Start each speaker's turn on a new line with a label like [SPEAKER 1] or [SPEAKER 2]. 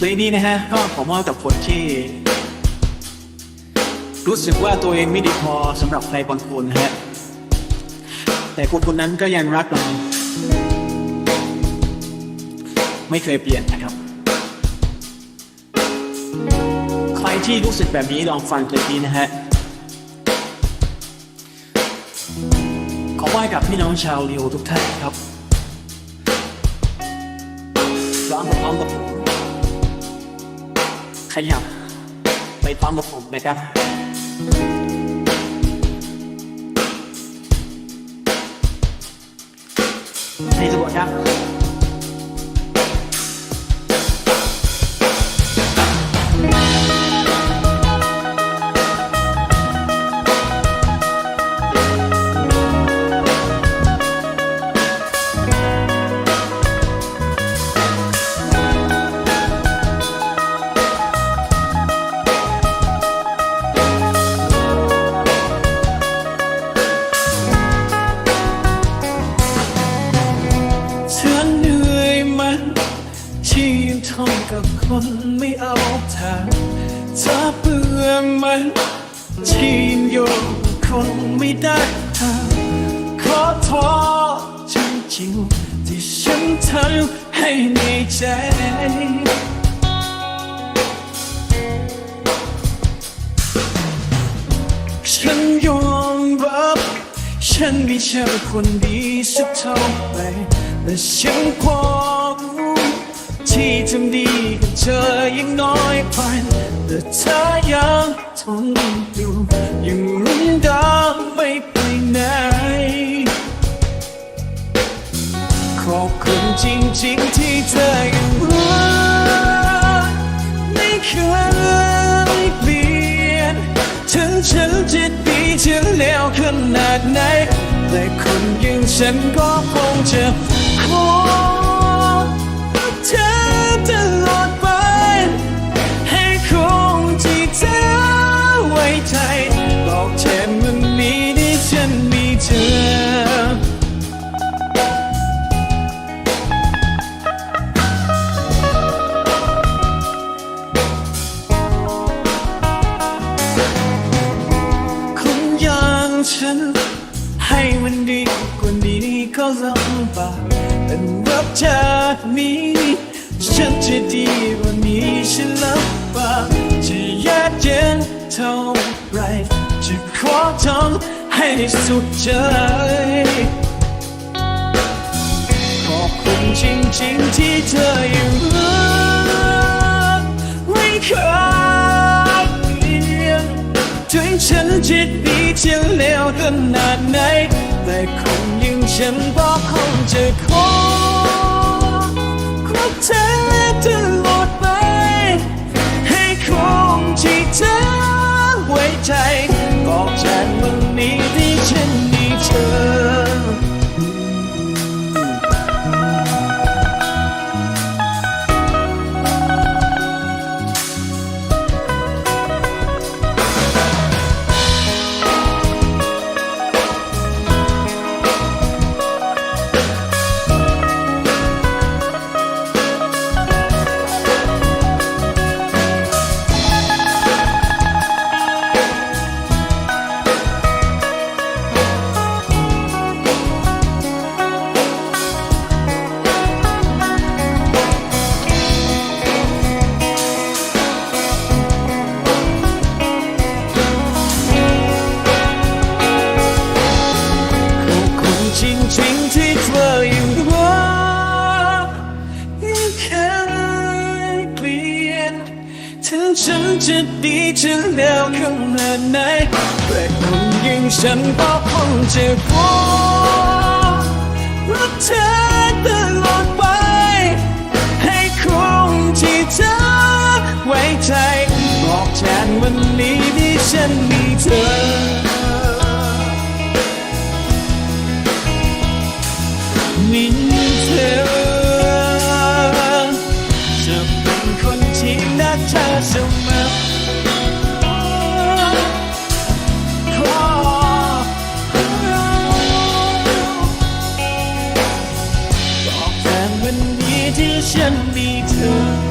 [SPEAKER 1] พลงนี้นะฮะก็ขอมอบกับคนที่ รู้สึกว่าตัวเองไม่ดีพอสำหรับใครบางคนนะฮะ แต่คนคนนั้นก็ยังรักเราไม่เคยเปลี่ยนนะครับ ใครที่รู้สึกแบบนี้ลองฟังเพลงนี้นะฮะ ขอไหว้กับพี่น้องชาวเรียวทุกท่านครับร้องกับร้องกับผม ขยับ ไปพร้อมกับผมนะครับให้ทุกคนครับ คนไม่เอาทางเธอเบื่อมันที่ยังอยู่คนไม่ได้ทางขอโทษจริงๆที่ฉันทำให้ในใจฉันยอมรับฉันไม่ใช่คนดีสักเท่าไหร่แต่ฉันพอรู้ ที่ทำดีกับเธอยังน้อยไปแต่เธอยังทนอยู่ยังรุ่นดางไม่ไปไหน ขอบคุณจริงๆที่เธอยังรักไม่เคยเปลี่ยน ถึงฉันจะดีจะแล้วขนาดไหน แต่คนอย่างฉันก็คงจะขอเฉัน ให้มันดีกว่านี้ก็ลำบากแต่รับจากนี้ ฉันจะดีกว่านี้ฉันลำบากจะยากเย็นเท่าไรจะขอทำให้สุดใจขอบคุณจริงๆที่เธออยั ถึงฉันจิตดีจะเลวขนาดไหน แต่คนยิ่งฉันบอกคงจะขอขอเธอตลอดไป ฉันจะดีจะแล้วขนาดไหนแต่คนยิ่งฉันก็คงจะวัวรักเธอตลอดไป ให้คงที่เธอไว้ใจบอกแทนวันนี้ที่ฉันมีเธอ เสมอบอกแทนวันนี้ที่ฉันมีเธอ